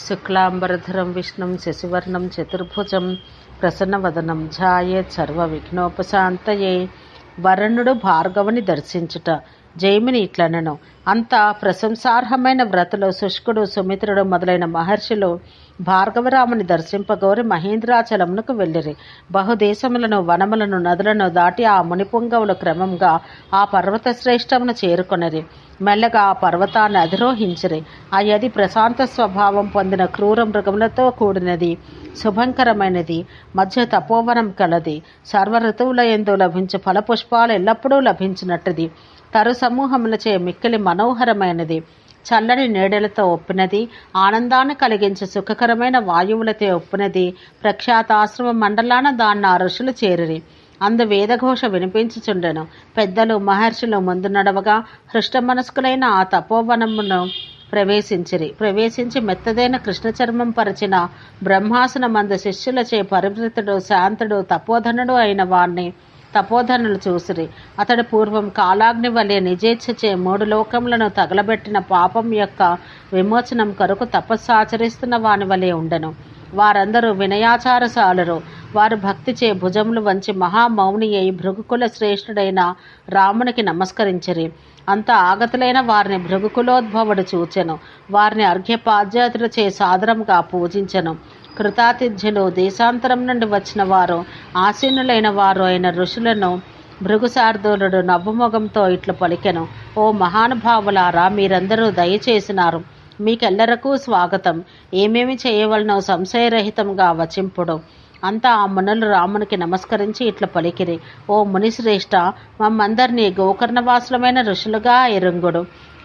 శుక్లాంబరధరం విష్ణుం శశివర్ణం చతుర్భుజం ప్రసన్నవదనం చర్వ విఘ్నోపశాంతయే వరుణుడు భార్గవుని దర్శించుట జైమిని ఇట్లనను. అంత ప్రశంసార్హమైన వ్రతలో శుష్కుడు సుమిత్రుడు మొదలైన మహర్షులు భార్గవరాముని దర్శింపగోరి మహేంద్రాచలమునకు వెళ్ళిరి. బహుదేశములను వనములను నదులను దాటి ఆ మునిపుంగవులు క్రమంగా ఆ పర్వత శ్రేష్టమును చేరుకొనిరి. మెల్లగా ఆ పర్వతాన్ని అధిరోహించిరి. ఆ యది ప్రశాంత స్వభావం పొందిన క్రూర మృగములతో కూడినది శుభంకరమైనది మధ్య తపోవనం కలది. సర్వ ఋతువుల ఎందు లభించు ఫలపుష్పాలు ఎల్లప్పుడూ లభించినట్టుది. తరు సమూహములచే మిక్కిలి మనోహరమైనది. చల్లని నీడలతో ఒప్పినది. ఆనందాన్ని కలిగించే సుఖకరమైన వాయువులతో ఒప్పినది. ప్రఖ్యాతాశ్రమ మండలాన దాన్న ఋషులు చేరిరి. అందు వేదఘోష వినిపించుచుండెను. పెద్దలు మహర్షులు ముందు నడవగా హృష్టమనస్కులైన ఆ తపోవనమును ప్రవేశించిరి. ప్రవేశించి మెత్తదైన కృష్ణ చర్మం పరిచిన బ్రహ్మాసనమంద శిష్యులచే పరివృతుడు శాంతుడు తపోధనుడు అయిన వాణ్ణి తపోధనులు చూసిరి. అతడు పూర్వం కాలాగ్ని వలె నిజేచ్ఛచే మూడు లోకములను తగలబెట్టిన పాపం యొక్క విమోచనం కొరకు తపస్సు ఆచరిస్తున్న వాని వలె ఉండెను. వారందరూ వినయాచారశాలరు. వారు భక్తిచే భుజములు వంచి మహామౌని అయి భృగుకుల శ్రేష్ఠుడైన రామునికి నమస్కరించిరి. అంత ఆగతులైన వారిని భృగుకులోద్భవుడు చూచెను. వారిని అర్ఘ్యపాద్యాతులచే సాదరంగా పూజించెను. కృతాతిథ్యులు దేశాంతరం నుండి వచ్చిన వారు ఆసీనులైన వారు అయిన ఋషులను భృగుశార్దూలుడు నవ్వుముఖంతో ఇట్లు పలికెను. ఓ మహానుభావులారా మీరందరూ దయచేసినారు. మీకెల్లరకు స్వాగతం. ఏమేమి చేయవలనో సంశయరహితంగా వచింపుడు. అంతా ఆ మునులు రామునికి నమస్కరించి ఇట్ల పలికిరి. ఓ మునిశ్రేష్ఠ మమ్మందరినీ గోకర్ణవాసులమైన ఋషులుగా ఎరుంగుడు.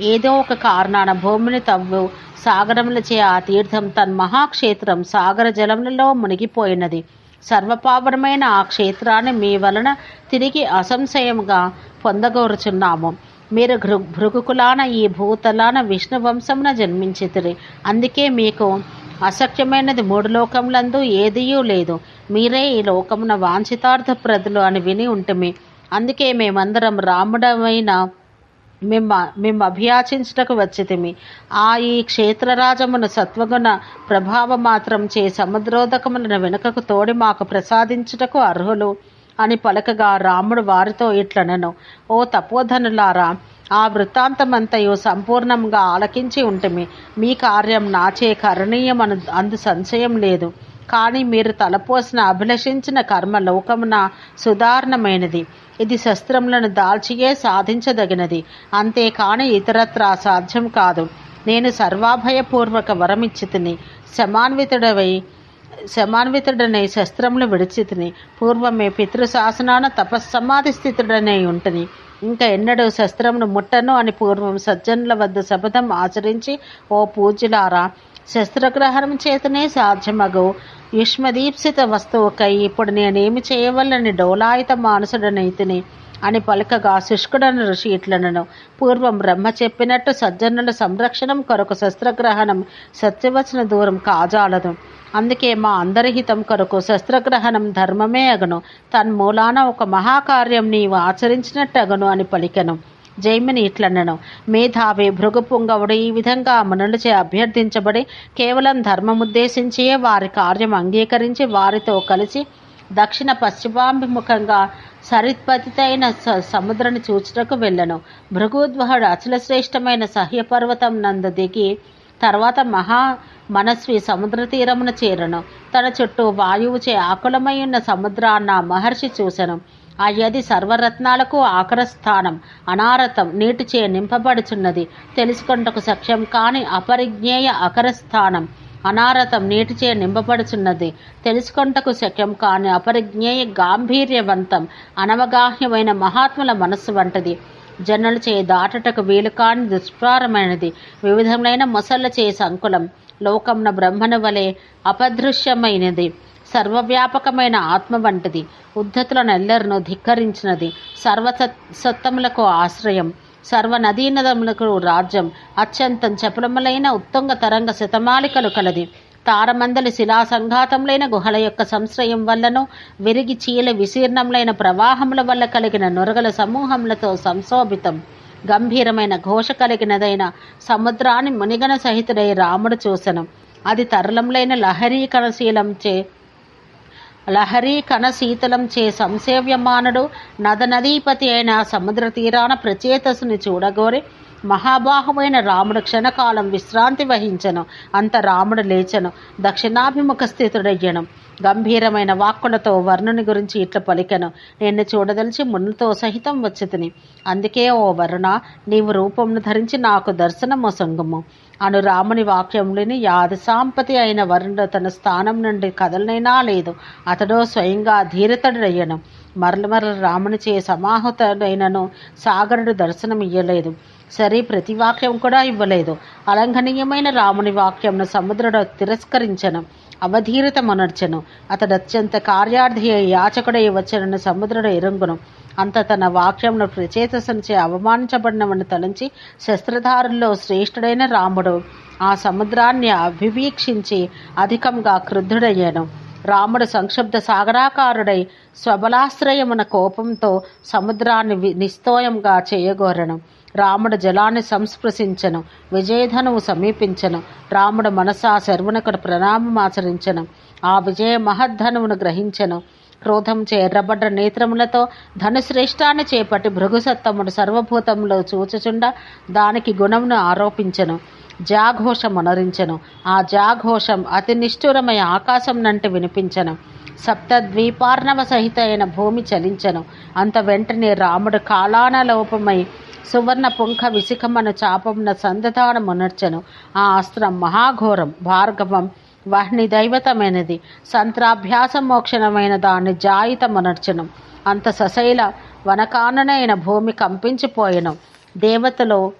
ఏదో ఒక కారణాన భూమిని తవ్వు సాగరములచే ఆ తీర్థం తన్ మహాక్షేత్రం సాగర జలములలో మునిగిపోయినది. సర్వపావనమైన ఆ క్షేత్రాన్ని మీ వలన తిరిగి అసంశయంగా పొందగోరుచున్నాము. మీరు భృ భృగుకులాన ఈ భూతలాన విష్ణు వంశమున జన్మించితిరి. అందుకే మీకు అసఖ్యమైనది మూడు లోకములందు ఏదియూ లేదు. మీరే ఈ లోకమున వాంఛితార్థ ప్రజలు అని విని ఉంటుమి. అందుకే మేమందరం రాముడమైన మేము మేము అభియాచించుటకు వచ్చితిమి. ఆ ఈ క్షేత్రరాజమును సత్వగుణ ప్రభావ మాత్రం చే సముద్రోదకములను వెనుకకు తోడి మాకు ప్రసాదించుటకు అర్హులు అని పలకగా రాముడు వారితో ఇట్లనను. ఓ తపోధనులారా ఆ వృత్తాంతమంతయు సంపూర్ణంగా ఆలకించి ఉంటుమి. మీ కార్యం నాచే కరణీయమను అందు సంశయం లేదు. కానీ మీరు తలపోసిన అభిలషించిన కర్మ లోకమున సుధారణమైనది. ఇది శస్త్రములను దాల్చియే సాధించదగినది. అంతేకాని ఇతరత్ర సాధ్యం కాదు. నేను సర్వాభయపూర్వక వరమిచ్చితిని. శమాన్వితుడవై శమాన్వితుడనై శస్త్రములు విడిచితిని. పూర్వమే పితృశాసనాన తపస్సమాధి స్థితుడనై ఉంటుని. ఇంకా ఎన్నడూ శస్త్రమును ముట్టను అని పూర్వం సజ్జనుల వద్ద శపథం ఆచరించి ఓ పూజ్యులారా శస్త్రగ్రహణం చేతనే సాధ్యమగు. యుష్మదీప్సిత వస్తువుకై ఇప్పుడు నేనేమి చేయవల్లని డోలాయుత మానసుడనైతిని అని పలకగా శుష్కుడను ఋషి ఇట్లనను. పూర్వం బ్రహ్మ చెప్పినట్టు సజ్జనుల సంరక్షణం కొరకు శస్త్రగ్రహణం సత్యవచన దూరం కాజాలదు. అందుకే మా అందరి హితం కొరకు శస్త్రగ్రహణం ధర్మమే అగను. తన్మూలాన ఒక మహాకార్యం నీవు ఆచరించినట్టు అగను అని పలికెను. జైమిని ఇట్లనను. మేధావి భృగుపుంగవుడు ఈ విధంగా మనులచే అభ్యర్థించబడి కేవలం ధర్మముద్దేశించియే వారి కార్యం అంగీకరించి వారితో కలిసి దక్షిణ పశ్చిమాభిముఖంగా సరిత్పతితైన సముద్రని చూచుటకు వెళ్ళను. భృగుద్వహుడు అచలశ్రేష్టమైన సహ్యపర్వతం నందు దిగి తర్వాత మహా మనస్వి సముద్ర తీరమున చేరను. తన చుట్టూ వాయువుచే ఆకులమై ఉన్న సముద్రాన్న మహర్షి చూసెను. ఆ యది సర్వరత్నాలకు ఆకరస్థానం అనారతం నీటిచే నింపబడుచున్నది. తెలుసుకొంటకు సఖ్యం కాని అపరిజ్ఞేయ అకరస్థానం అనారతం నీటిచే నింపబడుచున్నది. తెలుసుకొంటకు శక్యం కాని అపరిజ్ఞేయ గాంభీర్యవంతం. అనవగాహ్యమైన మహాత్ముల మనస్సు వంటిది. జనులచే దాటటకు వీలు కాని దుష్ప్రారమైనది. వివిధములైన మొసళ్ళచే సంకులం. లోకంన బ్రహ్మను వలె అపదృశ్యమైనది. సర్వవ్యాపకమైన ఆత్మ వంటిది. ఉద్ధతులనెల్లరను ధిక్కరించినది. సర్వ సత్తములకు ఆశ్రయం. సర్వ నదీనదములకు రాజ్యం. అత్యంతం చపలములైన ఉత్తంగ తరంగ శతమాలికలు కలది. తారమందలి శిలా సంఘాతములైన గుహల యొక్క సంశ్రయం వల్లను విరిగి చీల విశీర్ణములైన ప్రవాహముల వల్ల కలిగిన నొరగల సమూహములతో సంశోభితం. గంభీరమైన ఘోష కలిగినదైన సముద్రాన్ని మునిగన సహితుడై రాముడు చూసెను. అది తరలములైన లహరీ కణశీలంచే లహరీ కణ శీతలం చే సంసేవ్యమానుడు నదనదీపతి అయిన సముద్ర తీరాన ప్రచేతసుని చూడగోరి మహాబాహువైన రాముడు క్షణకాలం విశ్రాంతి వహించను అంత రాముడు లేచను దక్షిణాభిముఖ స్థితుడయ్యను. గంభీరమైన వాక్కులతో వర్ణుని గురించి ఇట్లా పలికెను నిన్ను చూడదలిచి మున్నుతో సహితం వచ్చితిని. అందుకే ఓ వరుణ నీవు రూపంను ధరించి నాకు దర్శనము సొంగము అను రాముని వాక్యములని యాది సాంపతి అయిన వరుణుడు తన స్థానం నుండి కదలనైనా లేదు. అతడు స్వయంగా ధీరతడయ్యను. మరల మరల రాముని చే సమాహుతుడైనను సాగరుడు దర్శనం ఇయ్యలేదు. సరే ప్రతి వాక్యం కూడా ఇవ్వలేదు. అలంఘనీయమైన రాముని వాక్యంను సముద్రుడు తిరస్కరించను అవధీరత మునర్చను అతడు అత్యంత కార్యార్థి యాచకుడై వచ్చనని సముద్రుడు ఎరుంగును. అంత తన వాక్యమును ప్రచేతసంచే అవమానించబడినవని తలంచి శస్త్రధారుల్లో శ్రేష్ఠుడైన రాముడు. ఆ సముద్రాన్ని అభివీక్షించి అధికంగా క్రుద్ధుడయ్యాను. రాముడు సంక్షుబ్ధ సాగరాకారుడై స్వబలాశ్రయమున కోపంతో సముద్రాన్ని నిస్తోయంగా చేయగోరను. రాముడు జలాన్ని సంస్పృశించను విజయధనువు సమీపించను రాముడు మనసా శర్వణకుడు ప్రణామమాచరించను ఆ విజయ మహద్ధనువును గ్రహించను. క్రోధం ఎర్రబడ్డ నేత్రములతో ధనుశ్రేష్టాన్ని చేపట్టి భృగుసత్తముడు సర్వభూతంలో చూచుచుండ దానికి గుణమును ఆరోపించను. జాఘోషం అనరించను. ఆ జాఘోషం అతి నిష్ఠురమైన ఆకాశం నంటి వినిపించను. సప్త ద్వీపార్ణవ సహిత అయిన భూమి చలించను. అంత వెంటనే రాముడు కాలానలోపమై సువర్ణ పుంఖ విశిఖమను చాపమున సందధానమునర్చను ఆ అస్త్రం మహాఘోరం. భార్గవం వహ్ని దైవతమైనది. సంత్రాభ్యాస మోక్షణమైన దాని జాయితమనర్చనం. అంత సశైల వనకాననైన భూమి కంపించిపోయెను. దేవతలు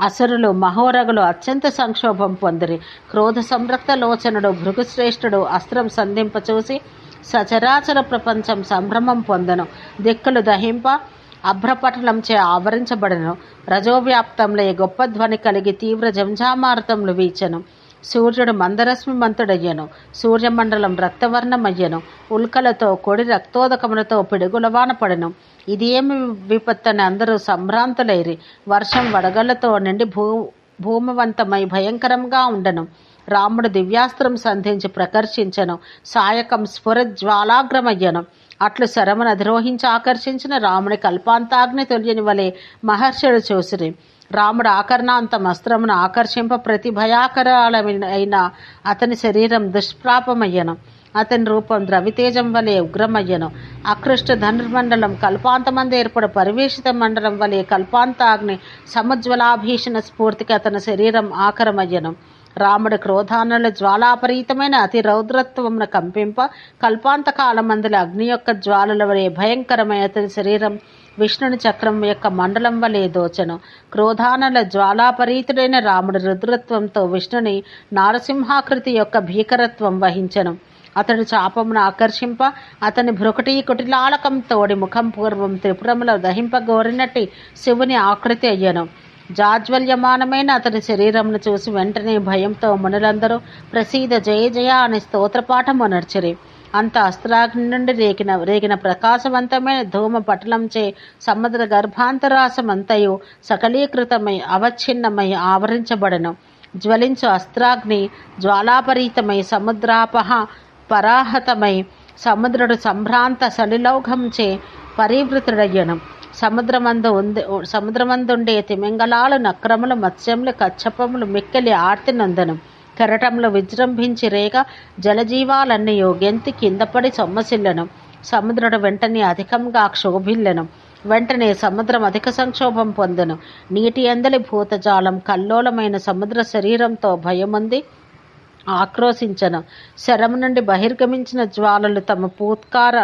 అసురులు మహోరగులు అత్యంత సంక్షోభం పొందిరి. క్రోధ సంరక్త లోచనుడు భృగుశ్రేష్ఠుడు అస్త్రం సంధింప చూసి సచరాచర ప్రపంచం సంభ్రమం పొందను. దిక్కులు దహింప అభ్రపటలంచే ఆవరించబడను. రజోవ్యాప్తంలో గొప్ప ధ్వని కలిగి తీవ్ర జంఝామారుతములు వీచెను. సూర్యుడు మందరశ్మిమంతుడయ్యను. సూర్యమండలం రక్తవర్ణమయ్యను. ఉల్కలతో కొడి రక్తోదకములతో పిడుగులవాన పడెను. ఇది ఏమి విపత్తని అందరూ సంభ్రాంతులైరి. వర్షం వడగళ్ళతో నిండి భూ భూమివంతమై భయంకరంగా ఉండను. రాముడు దివ్యాస్త్రం సంధించి ప్రకర్షించను. సాయకం స్ఫురజ్వాలాగ్రమయ్యను. అట్లు శరమును అధిరోహించి ఆకర్షించిన రాముని కల్పాంతాగ్ని తొలియని వలె మహర్షుడు చూసిరి. రాముడు ఆకర్ణాంతం అస్త్రమును ఆకర్షింప ప్రతి భయాకరాలైన అతని శరీరం దుష్ప్రాపమయ్యను. అతని రూపం ద్రవితేజం వలె ఉగ్రమయ్యను. అకృష్ట ధనుర్మండలం కల్పాంతమంది ఏర్పడ. పరివేషిత మండలం వలె కల్పాంతాగ్ని సమజ్వలాభీషణ స్ఫూర్తికి అతని శరీరం ఆకరమయ్యను. రాముడి క్రోధానుల జ్వాలాపరీతమైన అతి రౌద్రత్వమున కంపింప కల్పాంతకాలమందుల అగ్ని యొక్క జ్వాలల వలె భయంకరమైన అతని శరీరం విష్ణుని చక్రం యొక్క మండలం వలె దోచను. క్రోధానల జ్వాలాపరీతుడైన రాముడి రుద్రత్వంతో విష్ణుని నారసింహాకృతి యొక్క భీకరత్వం వహించను. అతడు చాపమును ఆకర్షింప అతని భ్రుకటి కుటిలాలకంతోడి ముఖం పూర్వం త్రిపురములో దహింపగోరినట్టి శివుని ఆకృతి అయ్యను. జాజ్వల్యమానమైన అతని శరీరంను చూసి వెంటనే భయంతో మునులందరూ ప్రసీద జయ జయ అనే స్తోత్రపాఠము అనర్చరి. అంత అస్త్రాగ్ని నుండి రేగిన రేగిన ప్రకాశవంతమైన ధూమ పటలంచే సముద్ర గర్భాంతరాసమంతయు సకలీకృతమై అవచ్ఛిన్నమై ఆవరించబడను. జ్వలించు అస్త్రాగ్ని జ్వాలాపరీతమై సముద్రాపహ పరాహతమై సముద్రుడు సంభ్రాంత సలిలౌఘంచే పరివృతుడయ్యను. సముద్రమందు ఉంది సముద్రమందుండే తిమింగళాలు నక్రములు మత్స్యములు కచ్చపములు మిక్కిలి ఆర్తి నందనం కెరటంలో విజృంభించి రేగ జలజీవాలన్నీ గెంతి కిందపడి సొమ్మసిల్లను. సముద్రుడు వెంటనే అధికంగా క్షోభిల్లెను. వెంటనే సముద్రం అధిక సంక్షోభం పొందను. నీటి అందలి భూతజాలం కల్లోలమైన సముద్ర శరీరంతో భయముంది ఆక్రోశించను. శరము నుండి బహిర్గమించిన జ్వాలలు తమ పూత్కార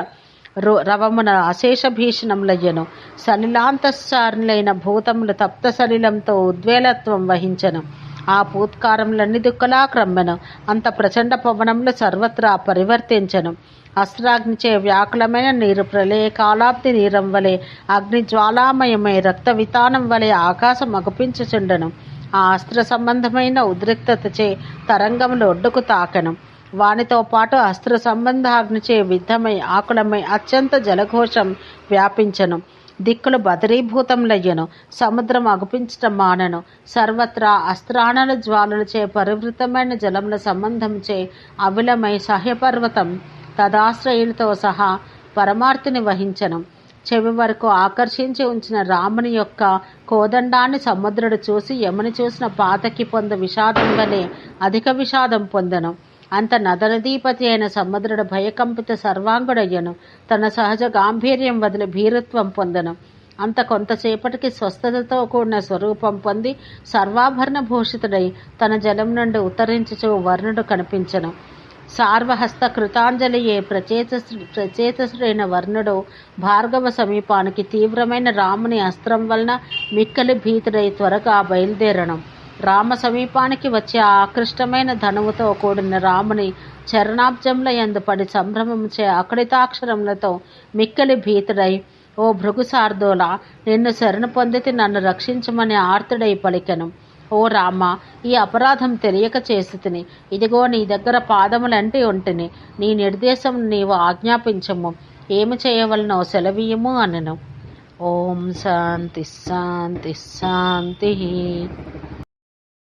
రవమున అశేష భీషణములయ్యను సలిలాంతశ్చారులైన భూతములు తప్త సలిలంతో ఉద్వేలత్వం వహించను. ఆ పూత్కారములన్నీ దుఃఖలా క్రమ్మెను అంత ప్రచండ పవనములు సర్వత్రా పరివర్తించను. అస్త్రాగ్నిచే వ్యాకులమైన నీరు ప్రళయ కాలాబ్ది నీరం వలె అగ్ని జ్వాలామయమై రక్త వితానం వలె ఆకాశం అగుపించుచుండెను. ఆ అస్త్ర సంబంధమైన ఉద్రిక్తతచే తరంగములు ఒడ్డుకు తాకను. వానితో పాటు అస్త్ర సంబంధాగ్నిచే విద్ధమై ఆకులమై అత్యంత జలఘోషం వ్యాపించను. దిక్కులు బదరీభూతములయ్యను. సముద్రం అగుపించటం మానను సర్వత్రా అస్త్రాణల జ్వాలలచే పరివృతమైన జలముల సంబంధంచే అవిలమై సహ్యపర్వతం తదాశ్రయులతో సహా పరమార్తిని వహించను. చెవి వరకు ఆకర్షించి ఉంచిన రాముని యొక్క కోదండాన్ని సముద్రుడు చూసి యముని చూసిన పాతకి పొంద విషాదం వలె అధిక విషాదం పొందను. అంత నదనదీపతి అయిన సముద్రుడు భయకంపిత సర్వాంగుడయ్యను. తన సహజ గాంభీర్యం వదిలి భీరత్వం పొందను. అంత కొంతసేపటికి స్వస్థతతో కూడిన స్వరూపం పొంది సర్వాభరణ భూషితుడై తన జలం నుండి ఉత్తరించుచు వర్ణుడు కనిపించను. సార్వహస్త కృతాంజలియే ప్రచేత ప్రచేతసుడైన వర్ణుడు భార్గవ సమీపానికి తీవ్రమైన రాముని అస్త్రం వలన మిక్కలి భీతుడై త్వరగా బయలుదేరడం రామ సమీపానికి వచ్చే ఆకృష్టమైన ధనువుతో కూడిన రాముని చరణాబ్జంల ఎందు పడి సంభ్రమించే అకడితాక్షరములతో మిక్కలి భీతుడై ఓ భృగు నిన్ను శరణు పొందితి నన్ను రక్షించమని ఆర్తుడై పలికెను. ఓ రామ ఈ అపరాధం తెలియక చేసి తిని ఇదిగో నీ దగ్గర పాదములంటి ఉంటిని. నీ నిర్దేశం నీవు ఆజ్ఞాపించము. ఏమి చేయవలనో సెలవీయము అనెను. ఓం శాంతి శాంతి శాంతి.